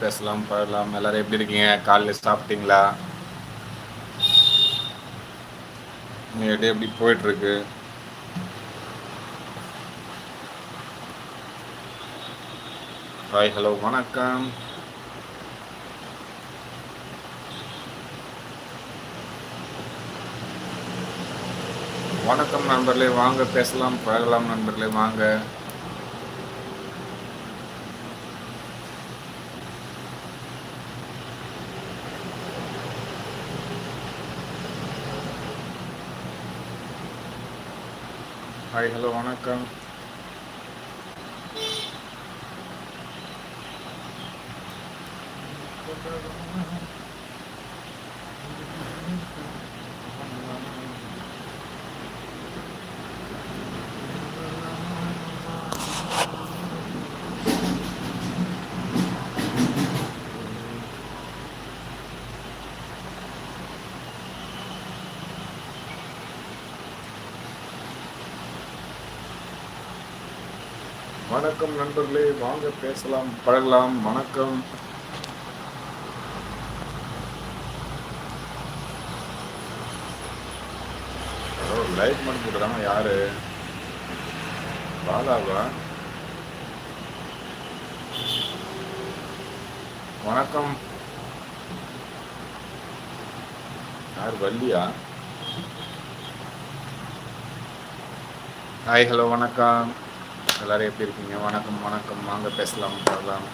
பேசலாம் பாடலாம். எல்லாரும் எப்படி இருக்கீங்க? காலையில் சாப்பிட்டீங்களா? டே எப்படி போயிட்டு இருக்கு ஹாய் ஹலோ வணக்கம். வணக்கம் நண்பர்களே வாங்க பேசலாம் பழகலாம் நண்பர்களே வாங்க. ஹாய் ஹலோ வணக்கம். வணக்கம் நண்பர்களே வாங்க பேசலாம் பழகலாம். வணக்கம். லைட் மட்டும் போட்டுறாங்க யாரு? பாலாவா வணக்கம். யார் வள்ளியா? ஹாய் ஹலோ வணக்கம். எல்லாரும் எப்படி இருக்கீங்க? வணக்கம் வணக்கம். வாங்க பேசலாம் பழகலாம்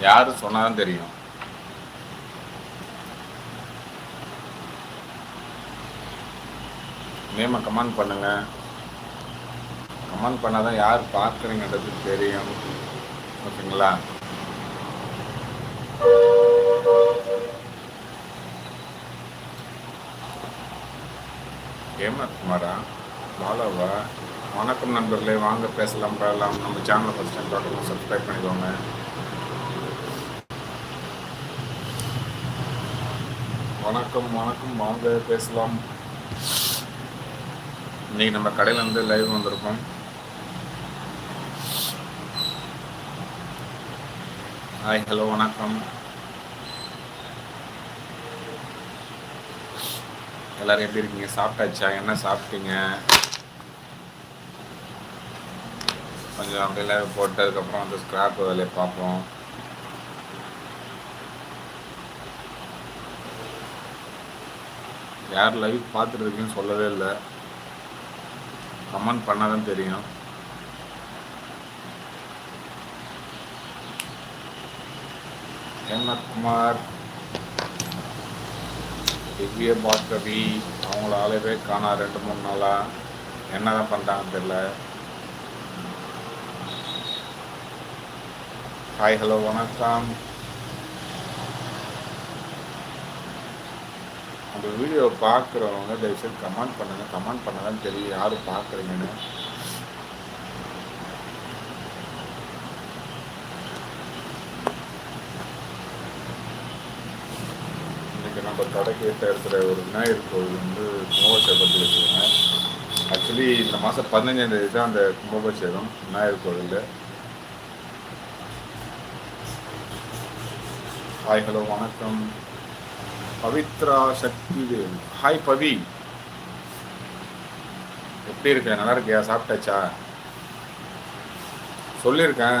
யாரு சொன்னாலும் தெரியும். நேமை கமெண்ட் பண்ணுங்க. கமெண்ட் பண்ணாதான் யார் பார்க்குறீங்கன்றது தெரியும். ஓகேங்களா? ஹேமந்த் குமாரா? பாலாவா? வணக்கம் நண்பர்களே வாங்க பேசலாம் பழகலாம் நம்ம சேனலை ஃபஸ்ட் டைம் தொடர்ந்து சப்ஸ்கிரைப் பண்ணிக்கோங்க. வணக்கம் வணக்கம். வாங்க பேசலாம். இன்னைக்கு நம்ம கடையில் வந்து லைவ் வந்திருக்கோம். ஹாய் ஹலோ வணக்கம். எல்லாரும் எப்படி இருக்கீங்க? சாப்பிட்டாச்சா? என்ன சாப்பிட்டீங்க? கொஞ்சம் அப்படியே போட்டு போட்டதுக்கப்புறம் வந்து ஸ்கிராப் வேலையை பார்ப்போம். யார் லைவ் பார்த்துட்டு இருக்கீங்கன்னு சொல்லவே இல்லை. கமெண்ட் பண்ணால் தான் தெரியும் ஹேமத்குமார் திவ்ய பாஸ்கவி அவங்கள ஆளவே காணா ரெண்டு மூணு நாளாக என்ன தான் பண்ணுறாங்கன்னு தெரியல. ஹாய் ஹலோ வணக்கம். அந்த வீடியோ பார்க்குறவங்க தயவுசெய்து கமெண்ட் பண்ணுங்க. கமெண்ட் பண்ணதான் தெரியும் யார் பார்க்குறீங்கன்னு. இன்னைக்கு நம்ம கடைக்கு ஏற்ற இருக்கிற ஒரு விநாயகர் கோவில் வந்து கும்பாபிஷேகம் வச்சுருக்காங்க ஆக்சுவலி இந்த மாதம் பதினஞ்சாம் தேதி தான் அந்த கும்பாபிஷேகம் விநாயகர் கோவிலில் ஹாய் ஹலோ வணக்கம். பவித்ரா சக்தி ஹாய் பவி. எப்படி இருக்க? நல்லா இருக்கியா? சாப்பிட்டாச்சா? சொல்லியிருக்கேன்.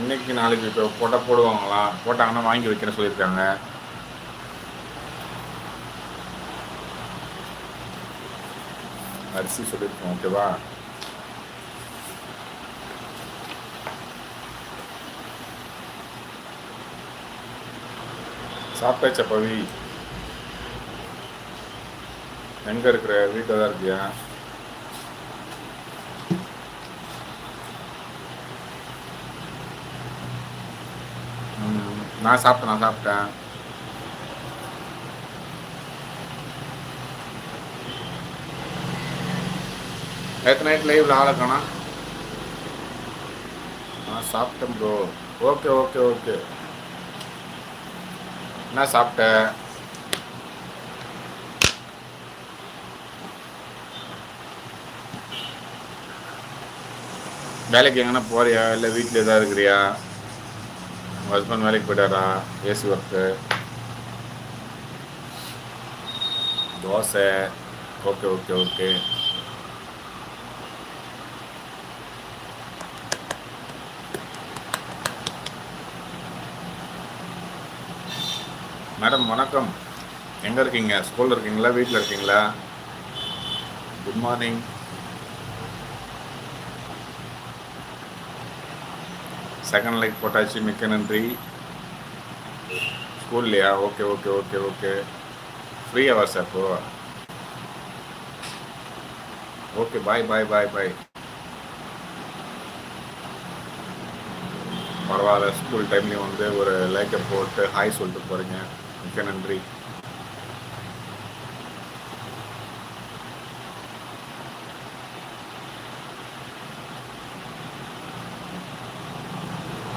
இன்னைக்கு நாளைக்கு இப்போ போட்டால் போடுவாங்களா? போட்டாங்கன்னா வாங்கி வைக்கிறேன்னு சொல்லியிருக்காங்க. அரிசி சொல்லியிருக்கோம் ஓகேவா? சாப்பிட்டா பவி? எங்க இருக்கிற? வீட்டில் தான் இருக்கியா? நான் சாப்பிட்டேன் நான் சாப்பிட்டேன். நேற்று நைட் லைவ்ல ஆளை காணா நான் சாப்பிட்டேன் ப்ரோ ஓகே ஓகே ஓகே என்ன சாப்பிட்ட? வேலைக்கு எங்கன்னா போறியா? இல்லை வீட்டில் எதாவது இருக்கிறியா? உங்கள் ஹஸ்பண்ட் வேலைக்கு போயிட்டாரா? AC work dosa? Okay okay okay madam வணக்கம். எங்கே இருக்கீங்க? ஸ்கூலில் இருக்கீங்களா? வீட்டில் இருக்கீங்களா? குட் மார்னிங் செகண்ட் லைக் போட்டாச்சு. மிக்க நன்றி. ஸ்கூல்லையா okay okay okay okay free hours அப்போ? Okay bye bye bye bye பரவாயில்ல. ஸ்கூல் டைம்லேயும் வந்து ஒரு லைக்கை போட்டு ஹாய் சொல்லிட்டு போகிறீங்க மிக்க நன்றி.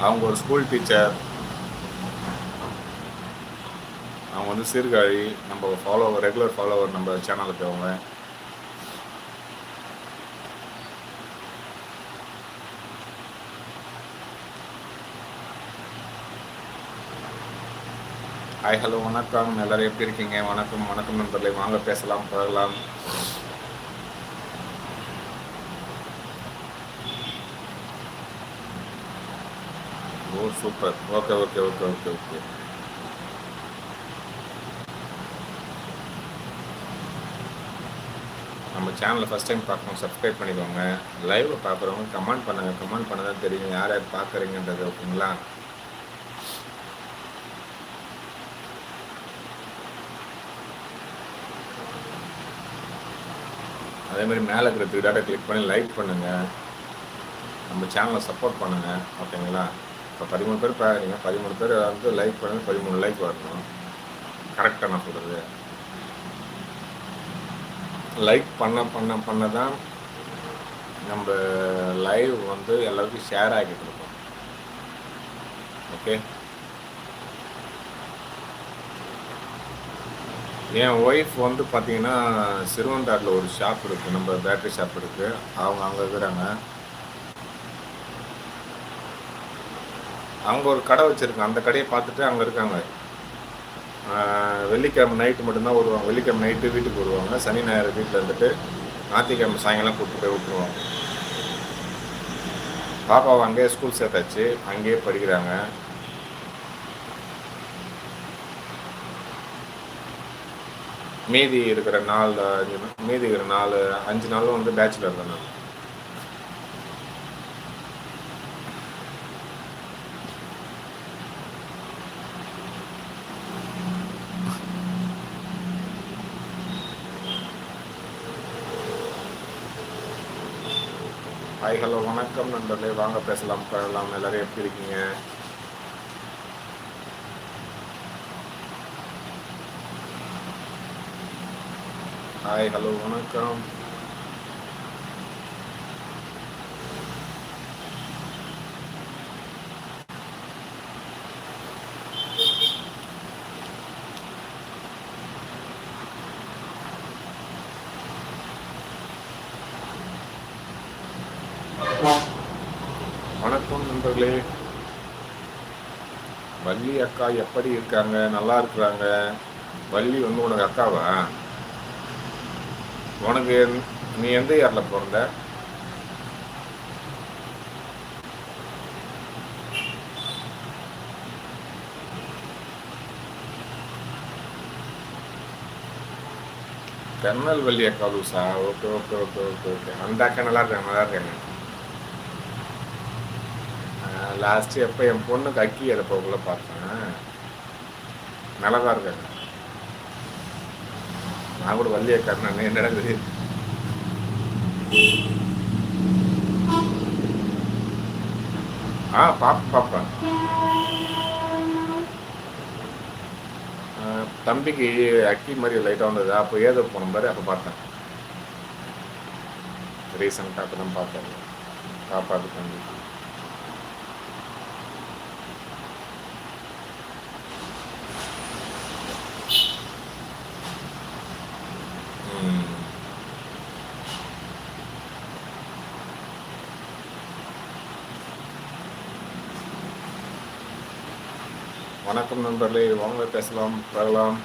அவங்க ஒரு ஸ்கூல் டீச்சர் அவங்க வந்து சீர்காழி நம்ம ஃபாலோவர் ரெகுலர் ஃபாலோவர் நம்ம சேனலுக்கு அவங்க. ஹாய் ஹலோ வணக்கம். எல்லாரும் எப்படி இருக்கீங்க? வணக்கம் வணக்கம் நண்பர்களே. வாங்க பேசலாம் பழகலாம். ஓ super. Okay okay okay okay okay. நம்ம சேனலை ஃபஸ்ட் டைம் பார்க்கணும் சப்ஸ்கிரைப் பண்ணிக்கோங்க. லைவ்ல பார்க்குறவங்க கமெண்ட் பண்ணுங்கள் கமெண்ட் பண்ண தான் தெரியும் யார் யார் பார்க்குறீங்கன்றது ஓகேங்களா அதே மாதிரி மேலே இருக்கிற த்ரீ டாட்டை கிளிக் பண்ணி லைக் பண்ணுங்கள் நம்ம சேனலை சப்போர்ட் பண்ணுங்கள் ஓகேங்களா இப்போ பதிமூணு பேர் பார்க்குறீங்க பதிமூணு பேர் வந்து லைக் பண்ணுங்க. பதிமூணு லைக் வரணும். கரெக்டாக நான் சொல்கிறது லைக் பண்ண பண்ண பண்ண தான் நம்ம லைவ் வந்து எல்லாருக்கும் ஷேர் ஆகிட்டு இருக்கோம் ஓகே என் ஒய்ஃப் வந்து பார்த்தீங்கன்னா சிறுவந்தாட்டில் ஒரு ஷாப் இருக்குது நம்ம பேட்டரி ஷாப் இருக்குது அவங்க அங்கே இருக்கிறாங்க. அவங்க ஒரு கடை வச்சுருக்காங்க. அந்த கடையை பார்த்துட்டு அங்கே இருக்காங்க. வெள்ளிக்கிழமை நைட்டு மட்டும்தான் வருவாங்க. வெள்ளிக்கிழமை நைட்டு வீட்டுக்கு வருவாங்க. சனி ஞாயிறு வீட்டில் இருந்துட்டு ஞாயிற்றுக்கிழமை சாயங்காலம் கூப்பிட்டு போய் விட்டுருவாங்க. பாப்பாவை அங்கேயே ஸ்கூல் சேர்த்தாச்சு. அங்கேயே படிக்கிறாங்க. மீதி இருக்கிற நாள் அஞ்சு நாள் மீதி இருக்கிற நாலு அஞ்சு நாளும் வந்து பேச்சுலர் தான்? நான் ஹாய் ஹலோ வணக்கம் நண்பர்களே. வாங்க பேசலாம் பழகலாம். எல்லாரும் எப்படி இருக்கீங்க? ஹாய் ஹலோ வணக்கம். வணக்கம் நண்பர்களே. வள்ளி அக்கா எப்படி இருக்காங்க? நல்லா இருக்கிறாங்க. வள்ளி வந்து உனக்கு அக்காவா? உனக்கு நீ எந்த இயரில் பிறந்த? திருநெல்வேலி அக்கா லூசா okay okay okay okay okay. அந்த அக்கா நல்லா இருக்காங்க நல்லா இருக்காங்க. லாஸ்ட்டு எப்போ என் பொண்ணுக்கு அக்கி அதை போகக்குள்ள பார்த்தேன். நல்லா தான் இருக்காங்க. நான் கூட வள்ளியை அக்கா என்ன என்னடா ஆ பாப்பா பாப்பா. தம்பிக்கு அக்கி மாதிரி லைட்டாக வந்தது. அப்போ ஏதோ போன மாதிரி அப்போ பார்த்தேன். ரீசெண்டாக அப்போ தான் பார்த்தேன். பாப்பாவுக்கு தம்பி ம். வணக்கம் நண்பர்களே வாங்க பேசலாம் பழகலாம்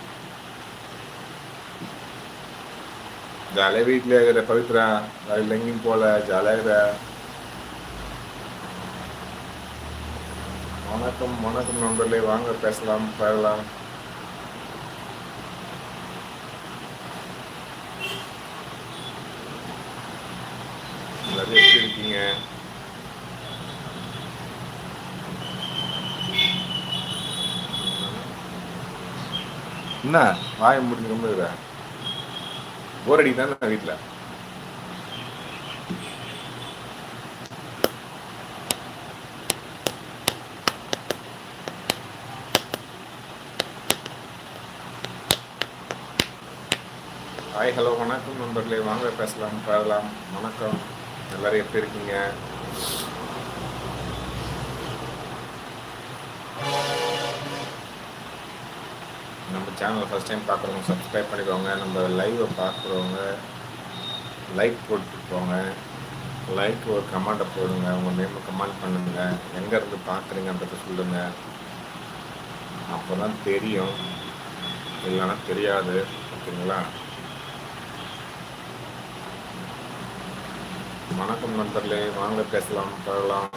ஜாலியாக வீட்டில் இருக்கிற பவித்ரா வேலையில் எங்கேயும் போகல ஜாலியாக இருக்கிற. வணக்கம் வணக்கம் நண்பர்களே வாங்க பேசலாம் பழகலாம் எல்லாரும் எப்படி இருக்கீங்க? என்ன? வாய முடிஞ்சு ரொம்ப போர் தானே வீட்டில் ஹாய் ஹலோ வணக்கம் நண்பர்களே. வாங்க பேசலாம் பாடலாம். வணக்கம். எல்லாரும் எப்படி இருக்கீங்க? நம்ம சேனலை ஃபஸ்ட் டைம் பார்க்குறவங்க சப்ஸ்கிரைப் பண்ணிக்கோங்க. நம்ம லைவை பார்க்குறவங்க லைக் போட்டு போங்க. லைக் ஒரு கமெண்ட்டை போடுங்க. உங்கள் நேமை கமெண்ட் பண்ணுங்க. எங்கேருந்து பார்க்குறீங்கன்றத சொல்லுங்க. அப்போ தான் தெரியும். இல்லைன்னா தெரியாது. ஓகேங்களா? வணக்கம் நண்பர்களே. வாங்க பேசலாம் பழகலாம்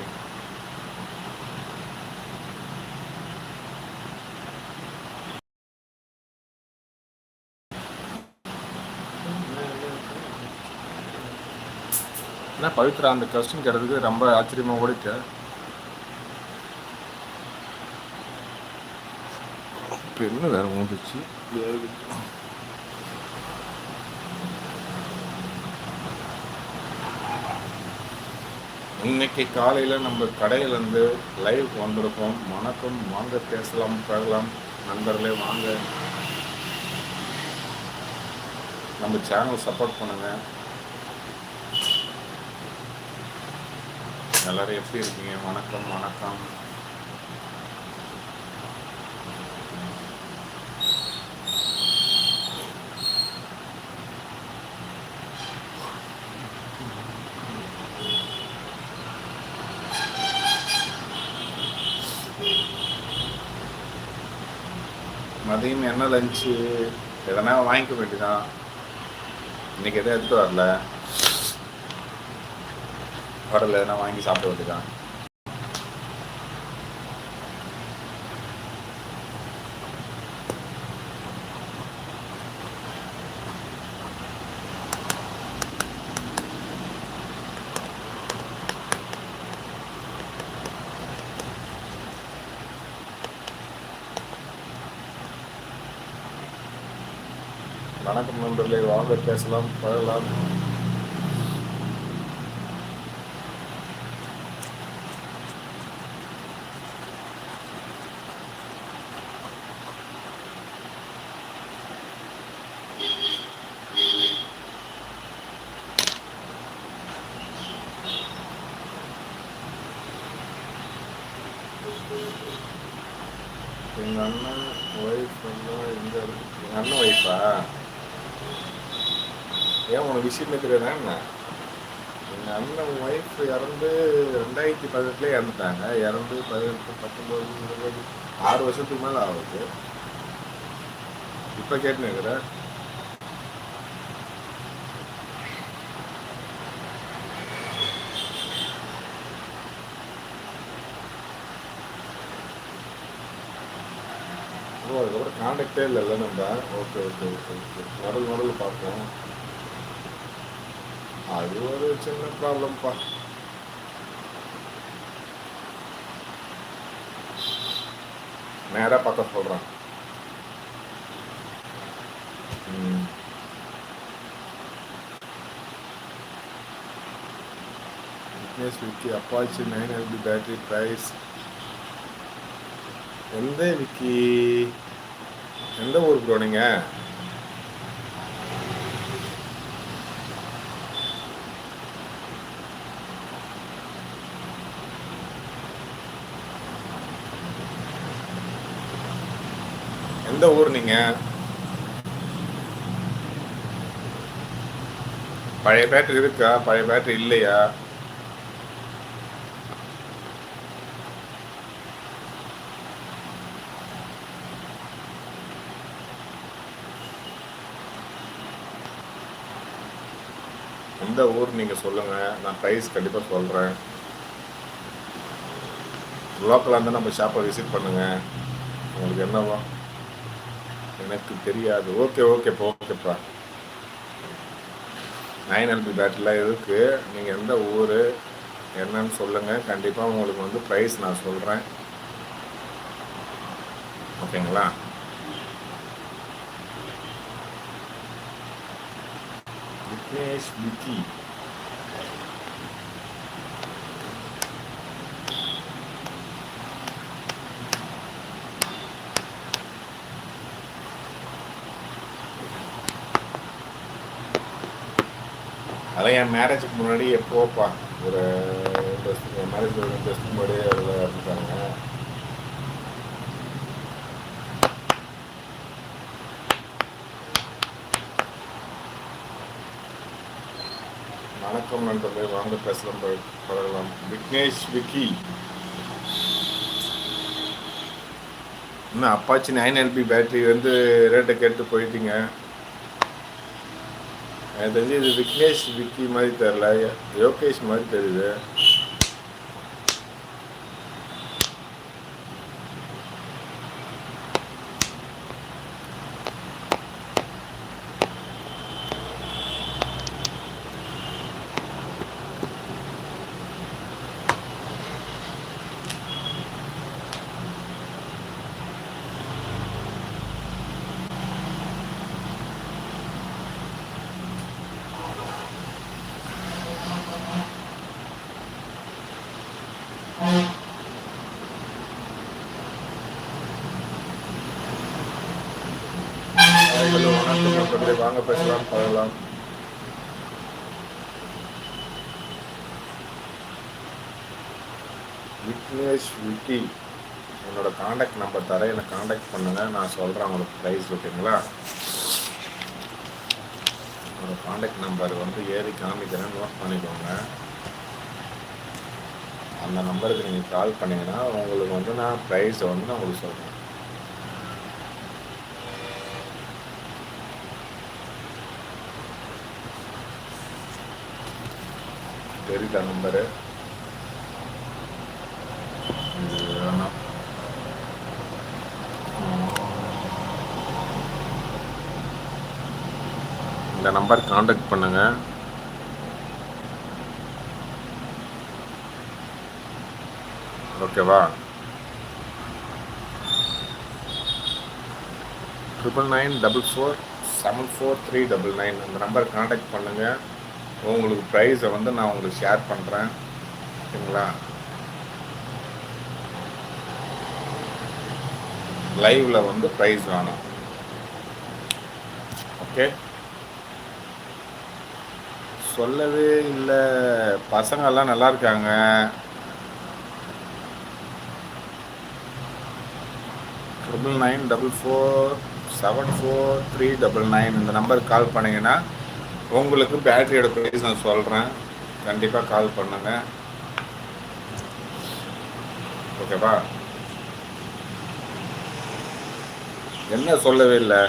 என்ன பவித்ரா அந்த கொஸ்டின் கேட்டதுக்கு ரொம்ப ஆச்சரியமா ஓடிட்டு. இப்போ என்ன வேற முடிச்சு இன்னைக்கு காலையில் நம்ம கடையிலேருந்து லைவ் வந்திருக்கோம். வணக்கம். வாங்க பேசலாம் பழகலாம் நண்பர்களே வாங்க. நம்ம சேனல் சப்போர்ட் பண்ணுங்க. எல்லாரும் எப்படி இருக்கீங்க? வணக்கம் வணக்கம். மதியம் என்ன லஞ்சு எதனா வாங்கிக்க வேண்டியதான் இன்னைக்கு எதுவும் எடுத்துகிட்டு வரல. வரல எதனா வாங்கி சாப்பிட வேண்டியதான் வணக்கம் நண்பர்களே வாங்க பேசலாம் பழகலாம் எங்க அண்ணன் ஒய்ஃப் எல்லாம் எங்க இருக்கு எங்க அண்ணன் ஒய்ஃபா ஏன் உனக்கு விஷயமே தெரியாதா என்ன எங்க அண்ணன் ஒய்ஃப் இறந்து ரெண்டாயிரத்தி பதினெட்டுல இறந்துட்டாங்க இறந்து பதினெட்டு பத்தொன்பது இருபது ஆறு வருஷத்துக்கு மேல ஆகுது இப்ப கேட்டுன்னு இருக்கிற ஓ அதுக்கப்புறம் காண்டாக்டே இல்லைல்ல நம்ம. Okay okay okay okay model model பார்ப்போம். அது ஒரு சின்ன ப்ராப்ளம்ப்பா நேராக பார்த்தா சொல்கிறேன் ம். Vignesh Vicky Apache nine LP battery price எந்த விக்கி எந்த ஊர் ப்ரோ நீங்கள் எந்த ஊர் நீங்க? பழைய பேட்டரி இருக்கா? பழைய பேட்டரி இல்லையா? எந்த ஊர் நீங்கள் சொல்லுங்கள் நான் ப்ரைஸ் கண்டிப்பாக சொல்கிறேன் லோக்கலாக இருந்தால் நம்ம ஷாப்பை விசிட் பண்ணுங்கள் உங்களுக்கு என்னவா எனக்கு தெரியாது. ஓகே ஓகேப்பா ஓகேப்பா நைன் எல்பி பேட்டரிலாம் இருக்குது நீங்கள் எந்த ஊர் என்னன்னு சொல்லுங்கள் கண்டிப்பாக உங்களுக்கு வந்து ப்ரைஸ் நான் சொல்கிறேன் ஓகேங்களா விக்னேஷ் Mickey. அதான் என் மேரேஜுக்கு முன்னாடி எப்போப்பா ஒரு என் மேரேஜ் ஒரு ரெண்டு முன்னாடி அதில் இருந்துட்டாங்க வணக்கம் நண்பர்களே வாங்க பேசலாம் பழகலாம். விக்னேஷ் விக்கி. என்ன அப்பாச்சி நைன் எல்பி பேட்டரி வந்து ரேட்டை கேட்டு போயிட்டீங்க. எனக்கு தெரிஞ்சு இது விக்னேஷ் விக்கி மாதிரி தெரில யோகேஷ் மாதிரி தெரியுது ஹலோ வணக்கம் நண்பர்களே வாங்க பேசலாம் பழகலாம். விக்னேஷ் விக்கி என்னோட காண்டாக்ட் நம்பர் தரேன். எனக்கு காண்டாக்ட் பண்ணுங்க. நான் சொல்கிறேன் உங்களுக்கு ப்ரைஸ் ஓகேங்களா என்னோட காண்டாக்ட் நம்பர் வந்து ஏறி காமிக்கிறேன். நோட் பண்ணிக்கோங்க. அந்த நம்பருக்கு நீங்கள் கால் பண்ணிங்கன்னா உங்களுக்கு வந்து நான் ப்ரைஸை வந்து நான் உங்களுக்கு சொல்கிறேன் தெரியுதா நம்பரு இந்த நம்பர் காண்டாக்ட் பண்ணுங்க. ஓகேவா triple nine double four seven four three double nine அந்த நம்பர் காண்டாக்ட் பண்ணுங்கள் உங்களுக்கு ப்ரைஸை வந்து நான் உங்களுக்கு ஷேர் பண்ணுறேன் ஓகேங்களா லைவில் வந்து ப்ரைஸ் வேணும். ஓகே சொல்லவே இல்லை. பசங்கள்லாம் நல்லா இருக்காங்க. Triple nine double four seven four three double nine இந்த நம்பருக்கு கால் பண்ணிங்கன்னா உங்களுக்கு பேட்டரியோட ப்ரைஸ் நான் சொல்கிறேன் கண்டிப்பாக கால் பண்ணுங்க. ஓகேவா என்ன சொல்லவே இல்லை.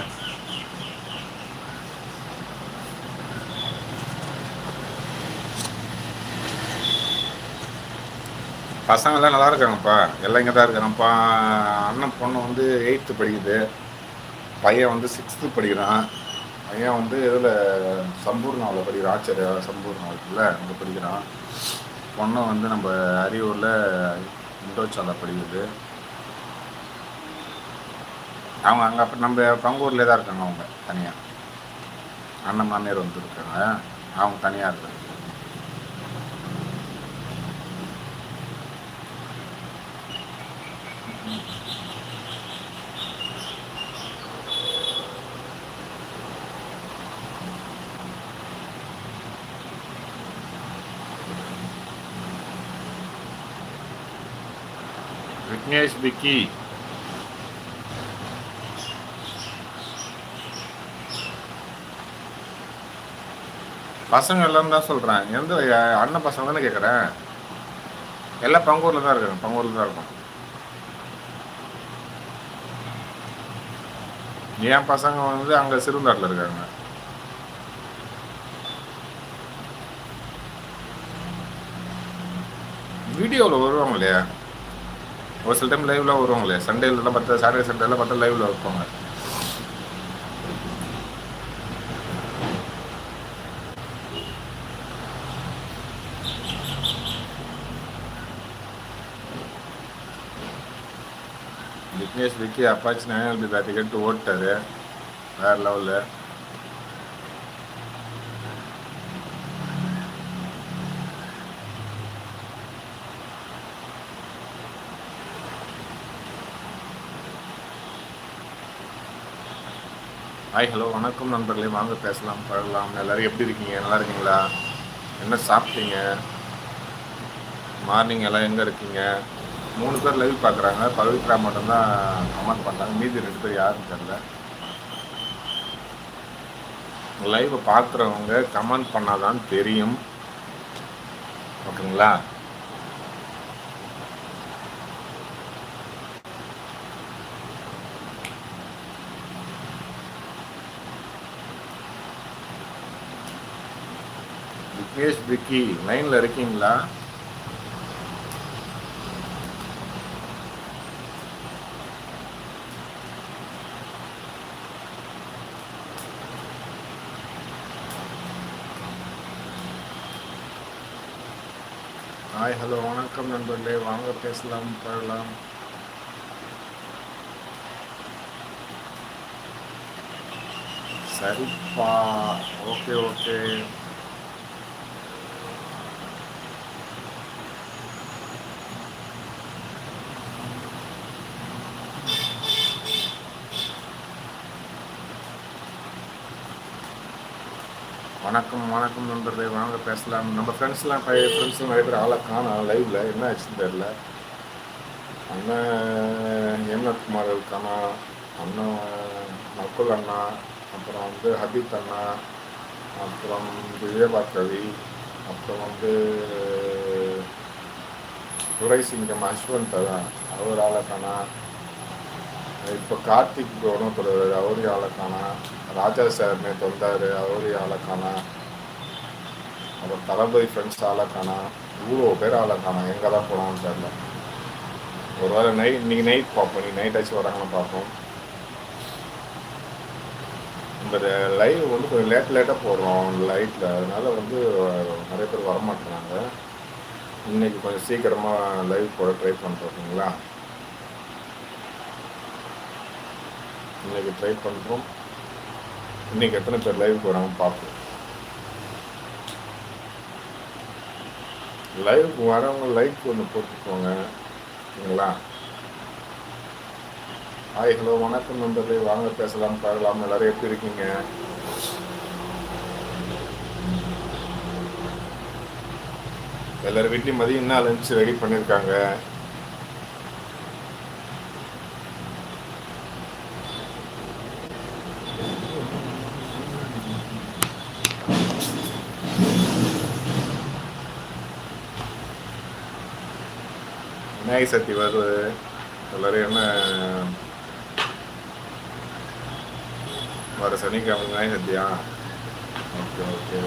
பசங்கெல்லாம் நல்லா இருக்காங்கப்பா. எல்லாம் இங்கே தான் இருக்கிறான்ப்பா அண்ணன் பொண்ணு வந்து எயித்து படிக்குது. பையன் வந்து சிக்ஸ்த்து படிக்கிறான். ஐயா வந்து இதில் சம்பூர்ணாவில் படிக்கிறான் ஆச்சாரியா சம்பூர்ணா இருக்குல்ல அங்கே படிக்கிறான். பொண்ணு வந்து நம்ம அரியூரில் இண்டோச்சாலா படிக்குது. அவங்க அங்கே அப்போ நம்ம பங்கூர்லேயே தான் இருக்காங்க அவங்க தனியாக அண்ணன் மாமியார் வந்துருக்காங்க. அவங்க தனியாக இருக்காங்க. Dinesh Biki. பசங்க எல்லாரும் தான் சொல்கிறேன் எந்த அண்ணன் பசங்க தானே கேட்குறேன் எல்லாம் பங்கூரில் தான் இருக்காங்க. பங்கூரில் தான் இருக்கும். என் பசங்க வந்து அங்கே சிறுந்தாட்டில் இருக்காங்க. வீடியோவில் வருவாங்க இல்லையா? ஒரு சில டைம் லைவ்லாம் வருவாங்க இல்லையா சண்டேலாம் பார்த்தா சாட்டர்டே சண்டேலாம் பார்த்தா லைவில் வைப்பாங்க. Vignesh Vicky Apache nine LP battery ஓட்டாரு வேற லெவலில் ஹாய் ஹலோ வணக்கம் நண்பர்களே. வாங்க பேசலாம் பழகலாம். எல்லோரும் எப்படி இருக்கீங்க? நல்லா இருக்கீங்களா? என்ன சாப்பிட்டீங்க? மார்னிங் எல்லாம் எங்கே இருக்கீங்க? மூணு பேர் லைவ் பார்க்குறாங்க. பவித்ரா மட்டும்தான் கமெண்ட் பண்ணுறாங்க மீதி ரெண்டு பேர் யாருன்னு தெரில லைவை பார்க்குறவங்க கமெண்ட் பண்ணாதான் தெரியும். ஓகேங்களா? விக்னேஷ் விக்கி. லைனில் இருக்கீங்களா? ஹாய் ஹலோ வணக்கம் நண்பர்களே. வாங்க பேசலாம் பழகலாம் சரிப்பா. ஓகே ஓகே வணக்கம் வணக்கம் நண்பர்களே வாங்க பேசலாம். நம்ம ஃப்ரெண்ட்ஸ்லாம் பழைய ஃப்ரெண்ட்ஸ்லாம் நிறைய பேர் ஆளை காணும் லைவில் என்ன ஆச்சுன்னு தெரில அண்ணன் ஹேம்நாத் குமார் இருக்கானா அண்ணன் நக்குல் அண்ணா அப்புறம் வந்து ஹபீத் அண்ணா அப்புறம் விஜயபார்கவி அப்புறம் வந்து துரை சிங்கம் அஸ்வந்த் அதான். அவர் ஆளை காணா. இப்போ கார்த்திக் ப்ரோனும் தொடர் அவரையும் ஆளை காணா ராஜா சார் தொந்தார் அவரி அவரையும் ஆளை காணா அப்புறம் தளபதி ஃப்ரெண்ட்ஸ் ஆளை காணா இவ்வளோ பேர் ஆளை காணா எங்கே தான் போனான்னு தெரில ஒரு வேளை நைட் இன்னைக்கு நைட் பார்ப்போம். இன்னைக்கு நைட் ஆச்சு வராங்கன்னு பார்ப்போம். இந்த லைவ் வந்து கொஞ்சம் லேட் லேட்டாக போடுறோம் லைட்டில் அதனால் வந்து நிறைய பேர் வரமாட்டேறாங்க. இன்னைக்கு கொஞ்சம் சீக்கிரமாக லைவ் போட ட்ரை பண்ணுறோங்களா இன்றைக்கி ட்ரை பண்ணுறோம் இன்னைக்கு எத்தனை பேர் லைவ் போகிறாங்க பார்ப்போம். லைவுக்கு வரவங்க லைக் ஒன்று போட்டுக்கோங்க. ஓகேங்களா ஹாய் ஹலோ வணக்கம் நண்பர்களே. வாங்க பேசலாம் பார்க்கலாம் எல்லாரும் எப்படி இருக்கீங்க? எல்லாரும் வீட்லையும் மதியம் என்ன லஞ்ச் ரெடி பண்ணியிருக்காங்க விநாயக சக்தி வருது எல்லாரும் என்ன? வர சனிக்கிழமை விநாயக சக்தியா ஓகே ஓகே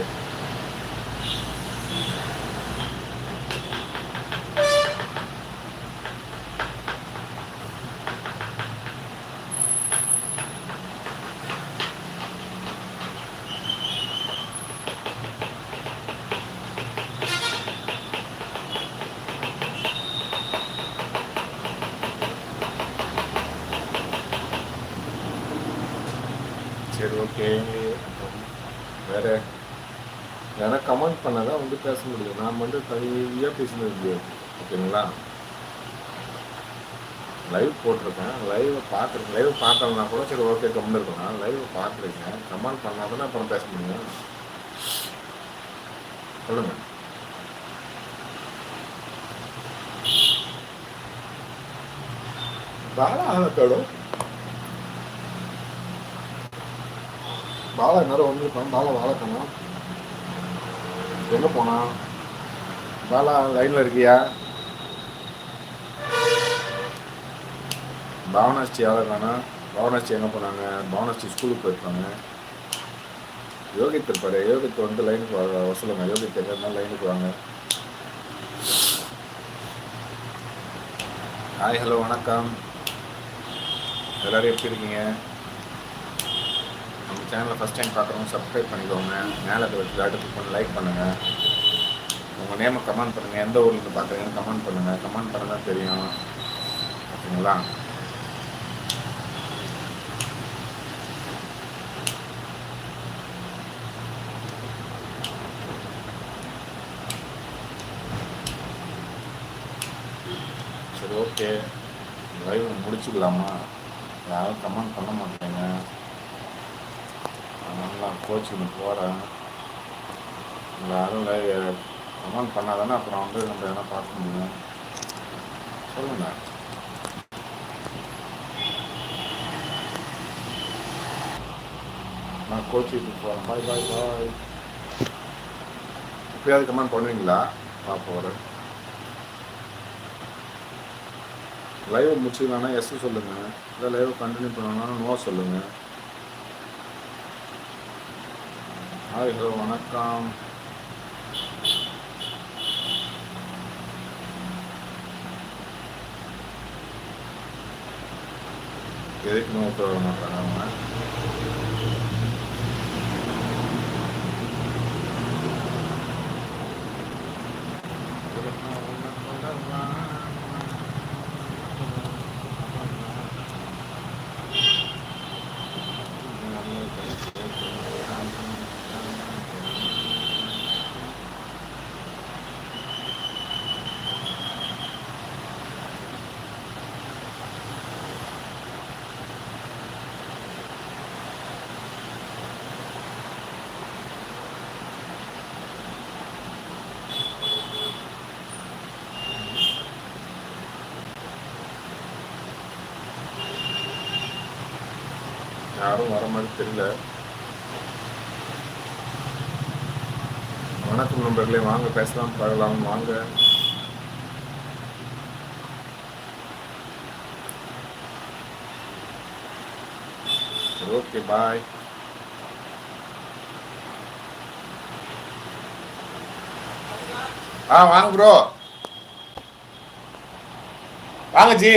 சரி ஓகே வேற யாரா கமெண்ட் பண்ணால் தான் வந்து பேச முடியும். நான் வந்து தனியாக பேசினது முடியாது ஓகேங்களா லைவ் போட்டிருக்கேன். லைவை பார்த்துருக்கேன் லைவ் பார்க்கலனா கூட சரி ஓகே கம்மில் இருக்கலாம் லைவ் பார்த்துருக்கேன் கமெண்ட் பண்ணாதானே அப்புறம் பேச முடியும். சொல்லுங்கள் பாலா ஆகத்தோடும் பாலா நேரம் வந்திருக்கான். பாலா வாழக்கணும் எங்கே போனான் பாலா லைனில் இருக்கியா? பவனாஸ்டி யாரை காணா பாவனாஸ்டி எங்கே போனாங்க? பவனாஸ்டி ஸ்கூலுக்கு போயிருக்காங்க யோகித் இருப்பாரு. யோகித் வந்து லைனுக்கு வர வர சொல்லுங்க. யோகித் எங்கே இருந்தாலும் லைனுக்கு வாங்க. ஹாய் ஹலோ வணக்கம். எல்லோரும் எப்படி இருக்கீங்க? சேனலை ஃபஸ்ட் டைம் பார்க்குறவங்க சப்ஸ்கிரைப் பண்ணிக்கோங்க. மேலே இருக்கிற அடுத்து பண்ணி லைக் பண்ணுங்கள் உங்கள் நேமை கமெண்ட் பண்ணுங்கள் எந்த ஊர்லேருந்து பார்க்குறீங்கன்னு கமெண்ட் பண்ணுங்கள் கமெண்ட் பண்ணால் தெரியும். ஓகேங்களா? சரி ஓகே லைவ் முடிச்சுக்கலாமா? யாரும் கமெண்ட் பண்ண மாட்டேன் கோச்சிங் போகிறேன் யாரும் லைவ் கமெண்ட் பண்ணாதானே அப்புறம் வந்து நம்ம எதனா பார்க்க முடியும். சொல்லுங்கள் நான் கோச்சிக்கு போகிறேன் பாய் பாய் பாய் எப்பயாவது கமெண்ட் பண்ணுவீங்களா? பார்ப்போம் வரேன் லைவ் முடிச்சுக்கலாம்னா எஸ் சொல்லுங்கள் இல்லை லைவ் கண்டினியூ பண்ணணும்னா நோ சொல்லுங்கள் ஹாய் ஹலோ வணக்கம். எதுக்கு நோ சொல்ல மாட்டாங்க அவங்க யாரும் வர மாதிரி தெரியல. வணக்கம் நண்பர்களே வாங்க பேசலாம் பழகலாம் வாங்க. Okay bye. ஆ வாங்க ப்ரோ வாங்க ஜி.